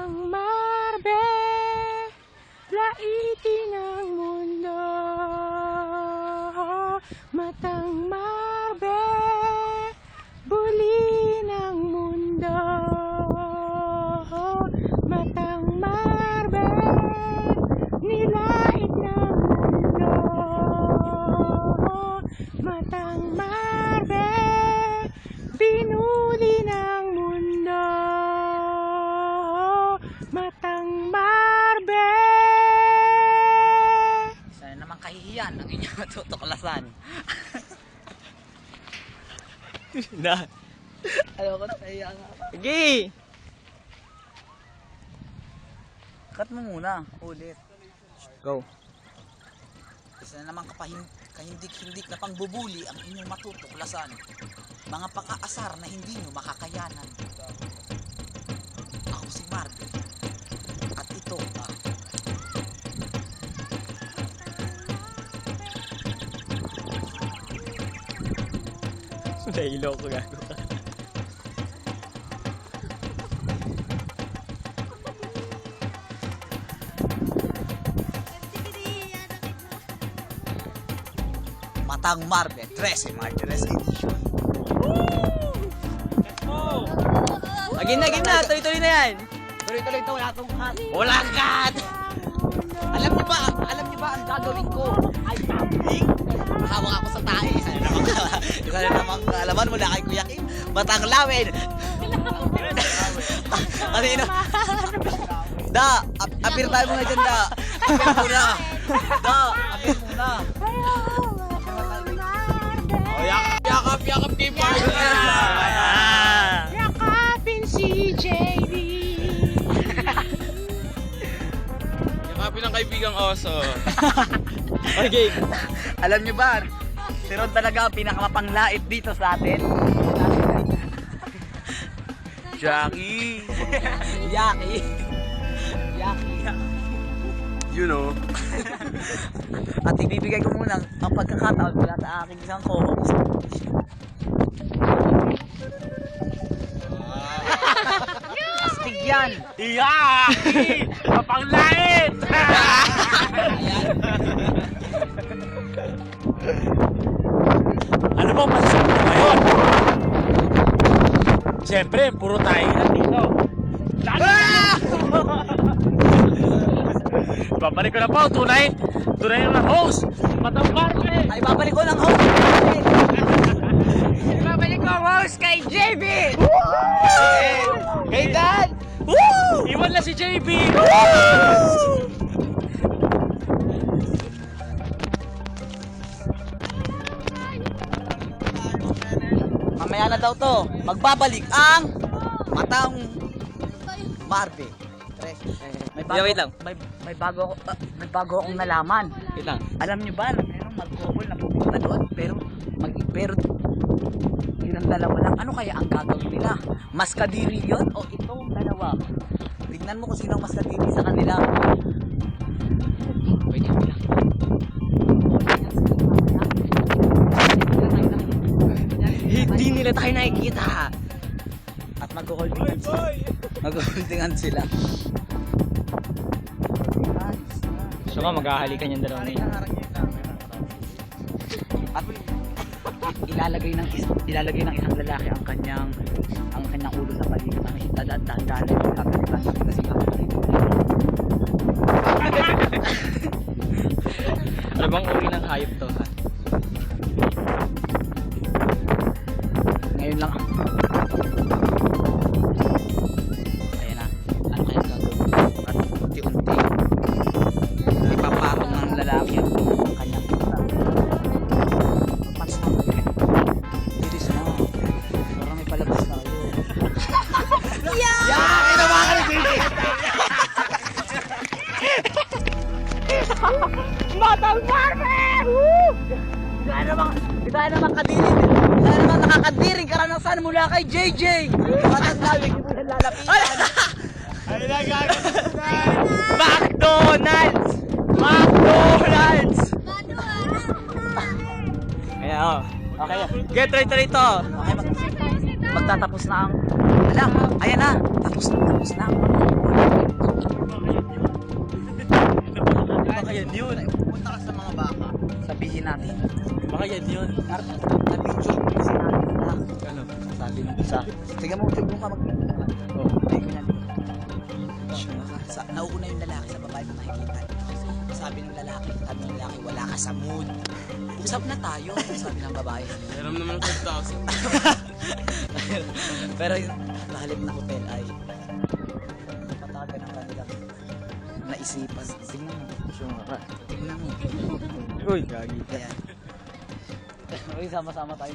Matang marbe, laitin ang mundo. Matang marbe, Na. Ayaw ko nahihiya nga. Sige! Cut mo muna. Ulit. Go. Isa na naman kapahin kahindik-hindik na pangbubuli ang inyong matutuklasan. Mga pakaasar na hindi nyo makakayanan. Nahilo ko gago ka. Matang Marve 13 Martires Edition. Agin na, agin na. Tuloy-tuloy na yan. Tuloy-tuloy ito, wala itong cut. Wala cut! Alam niyo ba, alam niyo ba ang gagawin ko ay tumbling? Hawak ako sa tae. Isa na naman, isa na naman kaalaman mula kay Kuya Kim. Batang lawin. Kanino? Da, ap apir tayo muna dyan, da. Apir muna. Da, apir muna. Oh, Yakap, yakap kay Ah. Kaibigang oso. Okay. Alam niyo ba, si Ron talaga ang pinakamapanglait dito sa atin. Jackie! Yaki. Yaki. You know. At ibibigay ko muna ang pagkakataon mula sa aking isang co-host. Astig yan! Iyaki! Mapanglait! Siyempre, puro tayo na dito. Babalik ko na po, tunay, tunay na host, Matang Marve! Ay, babalik ko ng host! Babalik ko ang host kay JB. Hey, Dad! Iwan na si JB! Mamaya na daw to, magbabalik ang matang Marve. Tre. May Yeah, wait lang. May, may bago ah, may bago akong nalaman. Wait lang. Alam niyo ba na merong mag-couple na pupunta doon pero mag pero yun ang dalawa lang. Ano kaya ang gagawin nila? Mas kadiri yun o itong dalawa? Tignan mo kung sino mas kadiri sa kanila. Hindi nila tayo nakikita. At mag-holdingan sila. Mag-holdingan sila. So ka, maghahalikan yung dalawa yun. At ilalagay ng isang ilalagay ng isang lalaki ang kanyang ang kanyang ulo sa balikat ng isang dadaan yung kapalitan kasi. Ano bang uri ng hayop to? Ha? Kaya nakakadiring karanasan mula kay JJ. Matanggal, hindi mo na lalapitan. McDonald's! McDonald's! Ayan, oh. Okay. Get right rito. Okay, mag- magtatapos na ang... Ala, ayan na. Tapos na, tapos na. Baka yan yun. Punta ka sa mga baka. Sabihin natin. Baka yan yun. Ar- na picture Sabi ng isa. Tingnan mo, ka mag Oh. Ay, ganyan. Sa, nauuna yung lalaki sa babae kung nakikita. Sabi ng lalaki, sabi ng lalaki, wala ka sa mood. Usap na tayo, sabi ng babae. Meron naman ng 5,000. Pero yung lalim na hotel ay patagan ng kanilang naisipan. Tingnan mo. Tingnan mo. Uy, gagi. Ayan. Uy, sama-sama tayo.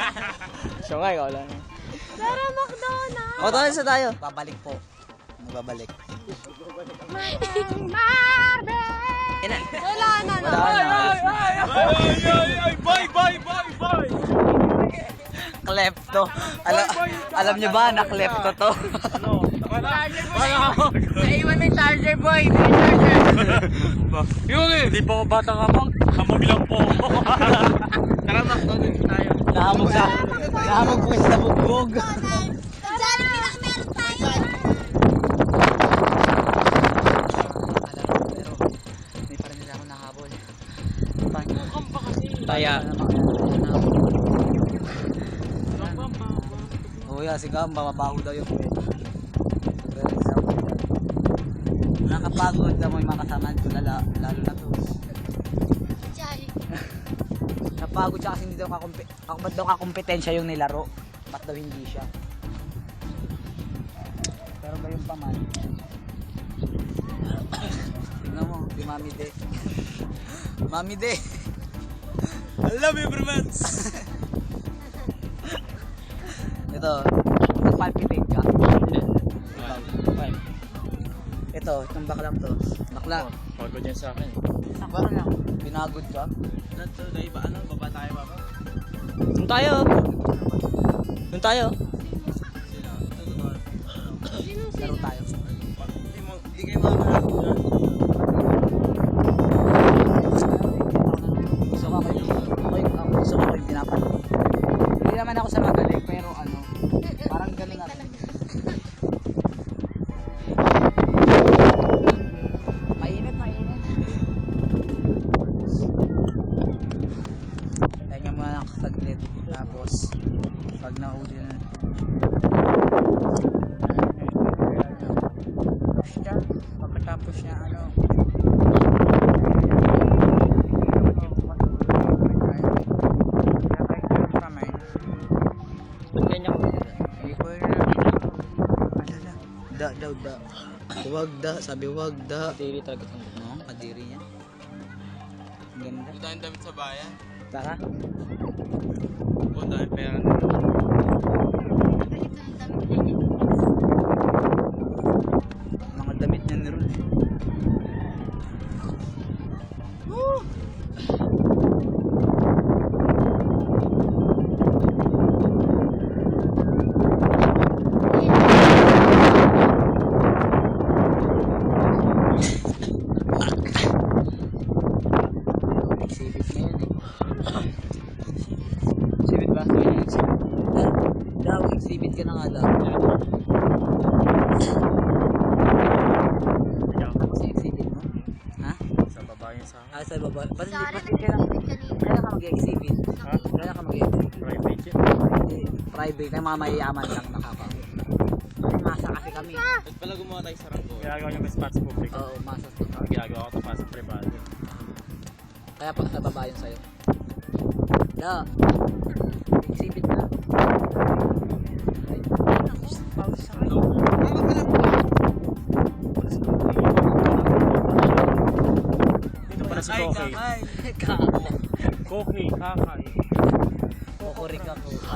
Siya nga, ikaw lang. Tara, McDonald's! McDonald's na tayo. Babalik po. Babalik. Marvel! Ina. Wala na na. Wala na. Ay, ay, ay, bye, bye, bye, bye. Klepto. Alam, alam nyo ba na klepto to? Ano? Wala. Wala ako. Naiwan ng charger boy. May charger. Yun eh. Hindi pa ako batang hamog. Hamog lang po. Tara, McDonald's tayo. Nahamog sa, nahamog po sa bugbog. Jollibee na meron tayo. Taya. Oo, yeah, si Gamba, mabaho daw yung pwede. Nakapagod na mo yung mga kasama lalo, lalo Napagod siya kasi hindi daw kakumpi, ba't daw kakompetensya yung nilaro? Ba't daw hindi siya? Pero ba yung paman? Tingnan mo, si Mami De. Mami De! I love you, bromance. Ito, nagpalpitate ka. Ito, itong baklang to. Bakla. Pagod yan sa akin. Bakla lang. Pinagod ka. Ano, na iba, ano, baba tayo, baba. Doon tayo. Doon tayo. Laro tayo. Hindi mo, hindi kayo makakaroon. Gusto Da, daw, da. Huwag da, sabi huwag da. Dili talaga itong No, kadiri niya. Ang ganda. Ang dahil damit sa bayan. Baka? O, dahil pera. Mga private. Ay, mga mayayaman lang nakaka. Masa kasi kami. Ba't pala gumawa tayo sa ranggo? Ginagawa niyo may spots public. Oo, masa. Ang ginagawa ko ito pa sa privado. Kaya pa sa baba yun sa'yo. Da. Exhibit na. Ay, pause sa akin. Ito pala si Koki. Kaka. Koki, kakay.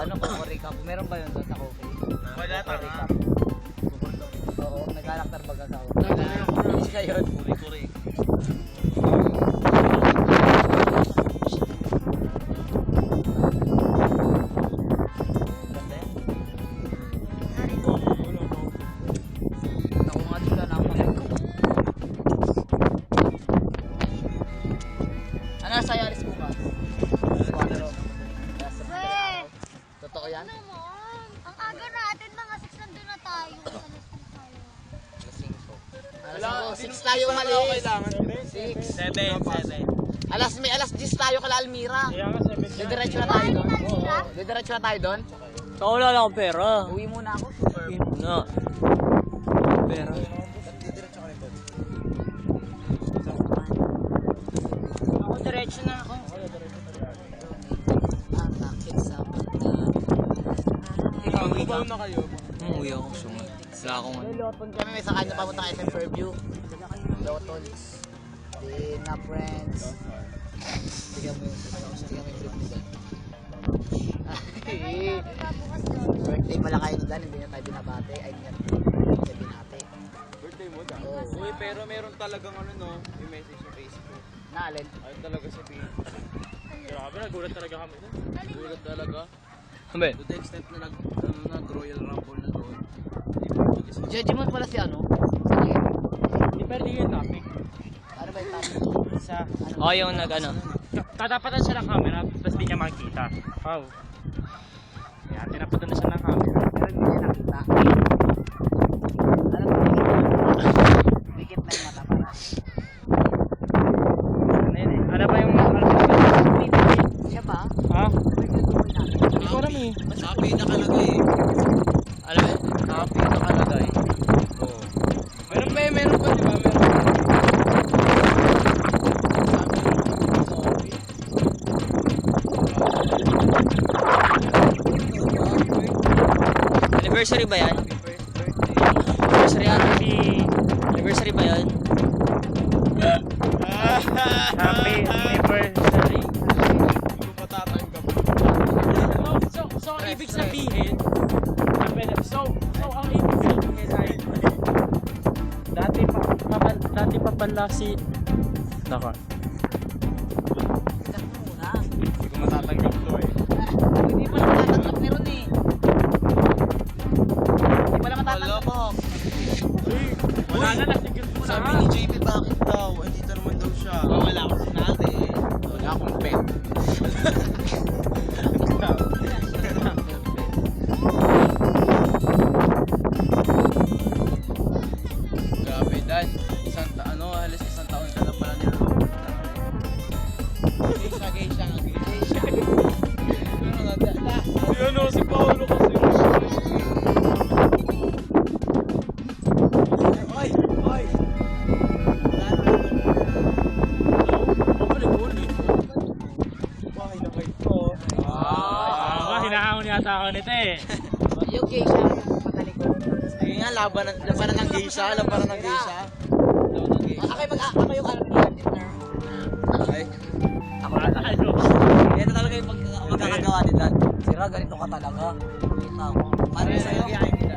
Ano kokorik ako? Meron ba yun doon sa kokorik? Wala ako. Oo, may karakter baga sa kokorik. Siya yun. 6 tayo umalis. 6. Seven, seven. Alas, may alas 10 tayo kala Almira. Didiretso na tayo doon. Oo. Didiretso na tayo doon. Wala lang akong pera. Uwi muna ako. Na. Pera. Wala akong ano. Loton kami, may sakay na papunta SM Fairview. Lotons. Di na friends. Tignan mo yung tignan mo yung trip nila. Ay, Birthday pala kayo ni Dan, hindi na tayo binabate. Ay, hindi na tayo binate. Birthday mo da? Oo. Uy, pero meron talagang ano no, yung message sa Facebook. Naalin. Ayun talaga sa page. Grabe, nagulat talaga kami. dun. Gulat talaga. Sabi, To the extent na nag, ano, nag Royal Rumble na doon. Judgment pala si ano? Hindi pwede yun topic. Ano ba yung topic? Sa, ako yung nag ano. tatapatan siya ng camera, tapos di niya makikita. Wow. Kaya tinapatan na siya ng camera. Pero hindi niya nakita. Alam mo, dikit na yung mata para. Ano yun eh? Ano ba yung... Siya ba? Ha? Nagtutuloy natin. Hindi ko alam eh. Happy nakalagay eh. Ano ba? Happy nakalagay. Oo. Meron ba meron pa di ba? Meron. Anniversary ba yan? Anniversary yan? Anniversary ba yan? Happy anniversary. Hindi ko matatanggap. So, so, ang ibig sabihin, so, so, ang ibig sabihin ay, dati pa, pa, dati pa pala si, naka, labanan, labanan ng geisha, labanan ng geisha. Labanan ng geisha. Ako yung mag ako yung ano partner. Ay, Ako na tayo. Yan na talaga yung magkakagawa ni Dan. Sira, ganito ka talaga. Kita mo. Paano ay, sa'yo? ay, ay, ay.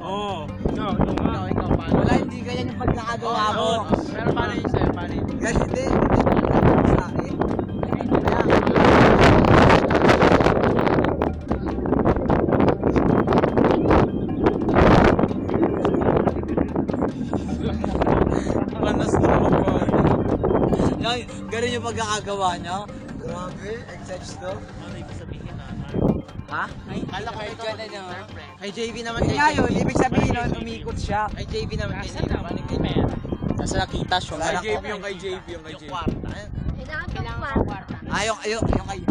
Oo. Ikaw, ikaw. Ikaw, ikaw, paano? Wala, hindi ganyan yung pagkakagawa mo. Pero paano yun sa'yo? Paano yun? Guys. Hindi yung pagkakagawa niya. Grabe, exercise to. Ha? Kala ko ikaw na niya. Kay JV naman. Nga yun, ibig sabihin nun, umikot siya. Kay JV naman. Kay JV. Paano kay JV? Nasa nakita siya. Kay JV yung kay JV yung kay JV. Kailangan pang kwarta. Ah, yung, yung, yung kayo.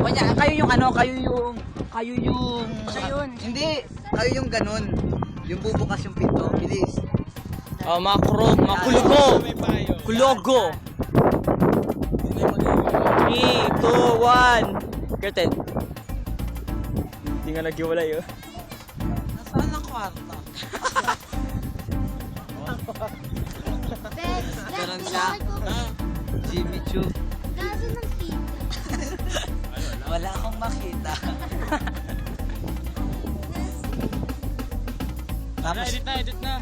Kanya, kayo yung ano, kayo yung, kayo yung... Siya yun. Hindi, kayo yung ganun. Yung bubukas yung pinto, bilis. Oh, makro, makulugo. May payo. Kulogo. 3, 2, 1. Curtain. Hindi nga naghiwalay oh. Nasaan ang kwarta? Bex, Ganun siya. Jimmy Choo. Gaso ng pizza. Wala akong makita. Tapos, Edit na, edit na.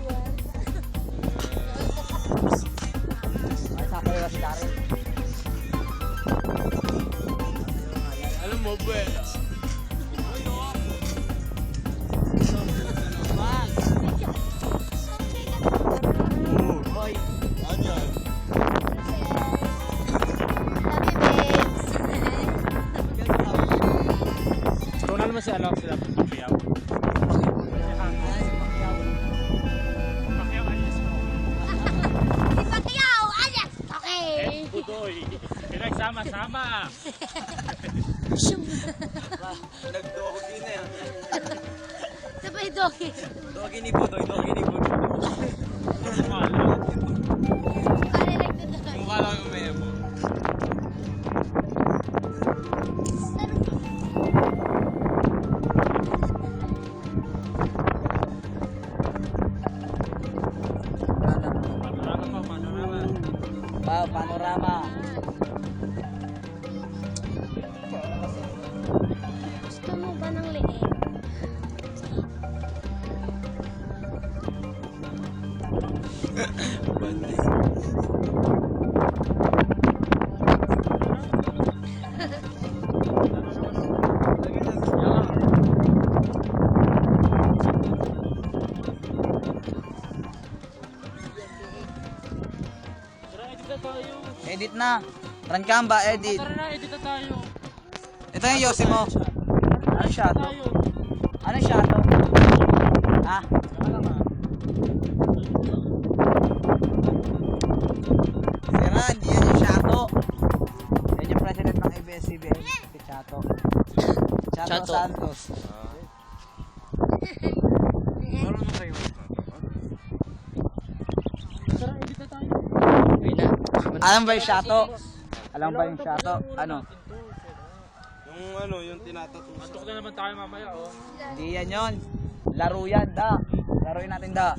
Alam mo, buwela. Nag-doggy na yan. Sabay doggy. Dogi ni Budoy, dogi ni Budoy. Tara, edit na na. Rankamba, edit. Tara na, edit na tayo. Ito yung Yossi mo. Ano? Tayo. Ano siya to? Ah, Sira, hindi yan yung Shato. Yan yung president ng ABS-CBN, si Chato. Chato. Santos. Marunong kayo. Tara, edit na tayo. Alam ba yung Shato? Alam ba yung Shato? Ano? Yung ano, yung tinatato. Antok na naman tayo mamaya, oh. Hindi yan yun. Laro yan, da. Laruin natin, da.